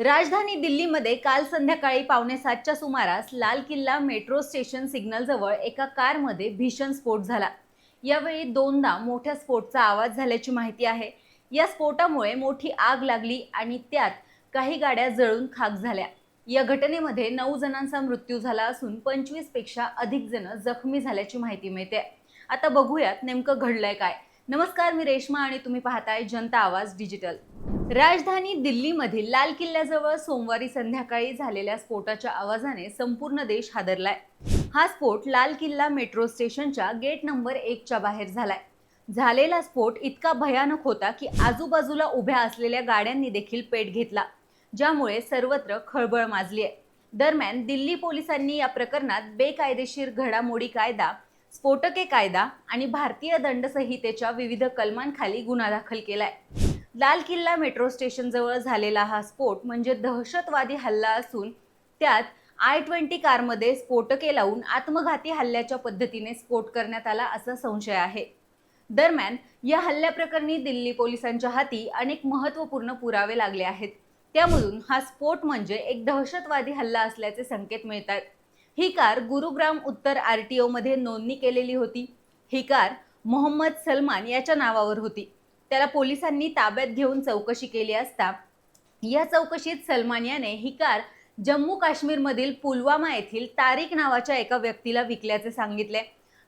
राजधानी दिल्लीमध्ये काल संध्याकाळी पावणे सातच्या सुमारास लाल किल्ला मेट्रो स्टेशन सिग्नलजवळ एका कारमध्ये भीषण स्फोट झाला. यावेळी दोनदा मोठ्या स्फोटचा आवाज झाल्याची माहिती आहे. या स्फोटामुळे मोठी आग लागली आणि त्यात काही गाड्या जळून खाक झाल्या. या घटनेमध्ये नऊ जणांचा मृत्यू झाला असून पंचवीसपेक्षा अधिक जण जखमी झाल्याची माहिती मिळते. आता बघूयात नेमकं घडलंय काय. नमस्कार मी रेश्मा आणि तुम्ही पाहताय जनता आवाज डिजिटल. राजधानी दिल्लीमधील लाल किल्ल्याजवळ सोमवारी संध्याकाळी झालेल्या स्फोटाच्या आवाजाने संपूर्ण देश हादरलाय. हा स्फोट लाल किल्ला मेट्रो स्टेशनच्या गेट नंबर एकच्या बाहेर झालाय. झालेला स्फोट इतका भयानक होता की आजूबाजूला उभ्या असलेल्या गाड्यांनी देखील पेट घेतला ज्यामुळे सर्वत्र खळबळ माजली आहे दरम्यान दिल्ली पोलिसांनी या प्रकरणात बेकायदेशीर घडामोडी कायदा स्फोटके कायदा आणि भारतीय दंडसंहितेच्या विविध कलमांखाली गुन्हा दाखल केलाय. लाल किल्ला मेट्रो स्टेशनजवळ झालेला हा स्फोट म्हणजे दहशतवादी हल्ला असून त्यात आय ट्वेंटी कारमध्ये स्फोटके लावून आत्मघाती हल्ल्याच्या पद्धतीने स्फोट करण्यात आला असा संशय आहे. दरम्यान या हल्ल्याप्रकरणी दिल्ली पोलिसांच्या हाती अनेक महत्त्वपूर्ण पुरावे लागले आहेत. त्यामधून हा स्फोट म्हणजे एक दहशतवादी हल्ला असल्याचे संकेत मिळतात. ही कार गुरुग्राम उत्तर आर टी ओमध्ये नोंदणी केलेली होती. ही कार मोहम्मद सलमान याच्या नावावर होती. त्याला पोलिसांनी ताब्यात घेऊन चौकशी केली असता या चौकशीत सलमान याने ही कार जम्मू काश्मीरमधील पुलवामा येथील तारिक नावाच्या एका व्यक्तीला विकल्याचे सांगितले.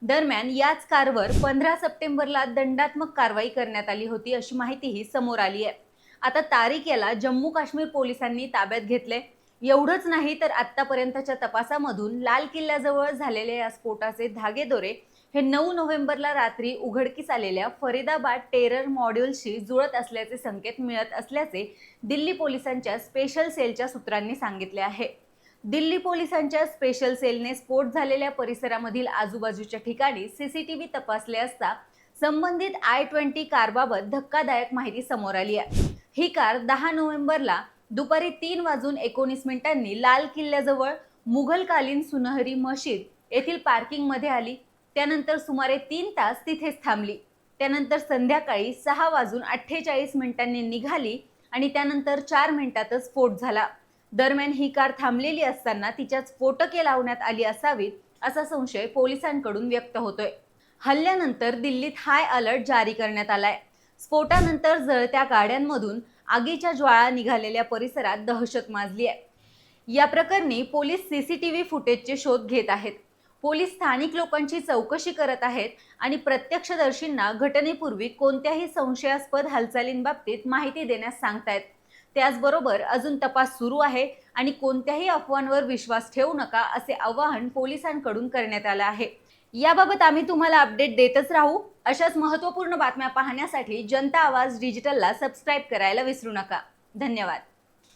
दरम्यान याच कारवर पंधरा सप्टेंबरला दंडात्मक कारवाई करण्यात आली होती अशी माहितीही समोर आली आहे. आता तारिक याला जम्मू काश्मीर पोलिसांनी ताब्यात घेतले एवढंच नाही तर आत्तापर्यंतच्या तपासामधून लाल किल्ल्याजवळ झालेल्या या स्फोटाचे धागेदोरे हे नऊ नोव्हेंबरला रात्री उघडकीस आलेल्या फरीदाबाद टेरर मॉड्यूलशी जुळत असल्याचे संकेत मिळत असल्याचे दिल्ली पोलिसांच्या स्पेशल सेलच्या सूत्रांनी सांगितले आहे. दिल्ली पोलिसांच्या स्पेशल सेलने स्फोट झालेल्या परिसरामधील आजूबाजूच्या ठिकाणी सीसीटीव्ही तपासले असता संबंधित आय ट्वेंटी कारबाबत धक्कादायक माहिती समोर आली आहे. ही कार दहा नोव्हेंबरला दुपारी तीन वाजून एकोणीस मिनिटांनी लाल किल्ल्याजवळ मुघलकालीन सुनहरी मशीद येथील पार्किंगमध्ये आली. त्यानंतर सुमारे तीन तास तिथेच थांबली. त्यानंतर संध्याकाळी सहा वाजून अठ्ठेचाळीस मिनिटांनी निघाली आणि त्यानंतर चार मिनिटातच स्फोट झाला. दरम्यान ही कार थांबलेली असताना तिच्यात स्फोटके लावण्यात आली असावीत असा संशय पोलिसांकडून व्यक्त होतोय. हल्ल्यानंतर दिल्लीत हाय अलर्ट जारी करण्यात आलाय. स्फोटानंतर जळत्या गाड्यांमधून आगीच्या ज्वाळा निघालेल्या परिसरात दहशत माजली आहे. या प्रकरणी पोलीस सीसीटीव्ही फुटेजचे शोध घेत आहेत. पोलीस स्थानिक लोकांची चौकशी करत आहेत आणि प्रत्यक्षदर्शींना घटनेपूर्वी कोणत्याही संशयास्पद हालचालींबाबतीत माहिती देण्यास सांगतायत. त्याचबरोबर अजून तपास सुरू आहे आणि कोणत्याही अफवांवर विश्वास ठेवू नका असे आवाहन पोलिसांकडून करण्यात आलं आहे. याबाबत आम्ही तुम्हाला अपडेट देतच राहू. अशाच महत्त्वपूर्ण बातम्या पाहण्यासाठी जनता आवाज डिजिटलला सबस्क्राईब करायला विसरू नका. धन्यवाद.